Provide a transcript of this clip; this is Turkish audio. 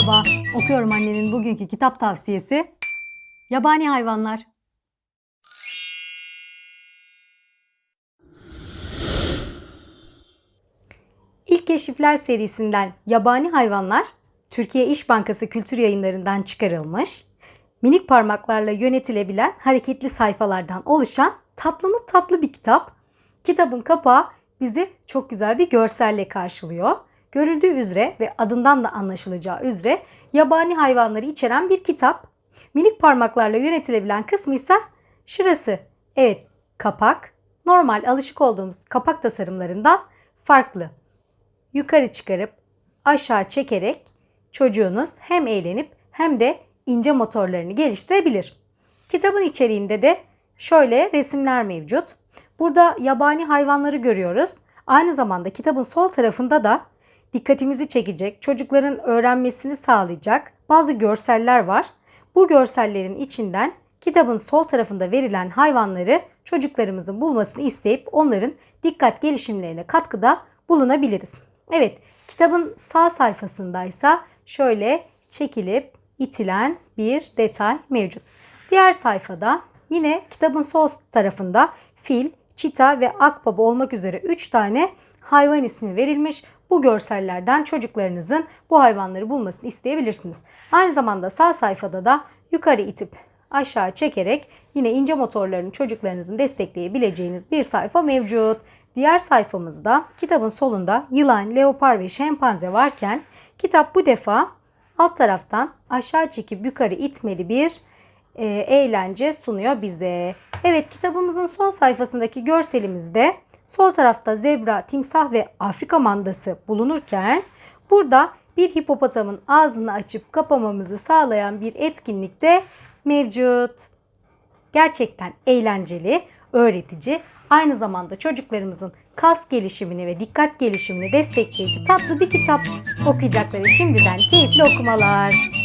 Merhaba, okuyorum annenin bugünkü kitap tavsiyesi. Yabani hayvanlar. İlk Keşifler serisinden Yabani Hayvanlar, Türkiye İş Bankası Kültür Yayınlarından çıkarılmış, minik parmaklarla yönetilebilen hareketli sayfalardan oluşan tatlı mı tatlı bir kitap. Kitabın kapağı bizi çok güzel bir görselle karşılıyor. Görüldüğü üzere ve adından da anlaşılacağı üzere yabani hayvanları içeren bir kitap. Minik parmaklarla yönetilebilen kısmı ise şurası. Evet, kapak normal alışık olduğumuz kapak tasarımlarından farklı. Yukarı çıkarıp aşağı çekerek çocuğunuz hem eğlenip hem de ince motorlarını geliştirebilir. Kitabın içeriğinde de şöyle resimler mevcut. Burada yabani hayvanları görüyoruz. Aynı zamanda kitabın sol tarafında da dikkatimizi çekecek, çocukların öğrenmesini sağlayacak bazı görseller var. Bu görsellerin içinden kitabın sol tarafında verilen hayvanları çocuklarımızın bulmasını isteyip onların dikkat gelişimlerine katkıda bulunabiliriz. Evet, kitabın sağ sayfasındaysa şöyle çekilip itilen bir detay mevcut. Diğer sayfada yine kitabın sol tarafında fil, çita ve akbaba olmak üzere 3 tane hayvan ismi verilmiş. Bu görsellerden çocuklarınızın bu hayvanları bulmasını isteyebilirsiniz. Aynı zamanda sağ sayfada da yukarı itip aşağı çekerek yine ince motorlarını çocuklarınızın destekleyebileceğiniz bir sayfa mevcut. Diğer sayfamızda kitabın solunda yılan, leopar ve şempanze varken kitap bu defa alt taraftan aşağı çekip yukarı itmeli bir e, eğlence sunuyor bize. Evet kitabımızın son sayfasındaki görselimizde sol tarafta zebra, timsah ve Afrika mandası bulunurken burada bir hipopotamın ağzını açıp kapamamızı sağlayan bir etkinlik de mevcut. Gerçekten eğlenceli, öğretici, aynı zamanda çocuklarımızın kas gelişimini ve dikkat gelişimini destekleyici tatlı bir kitap okuyacakları şimdiden keyifli okumalar.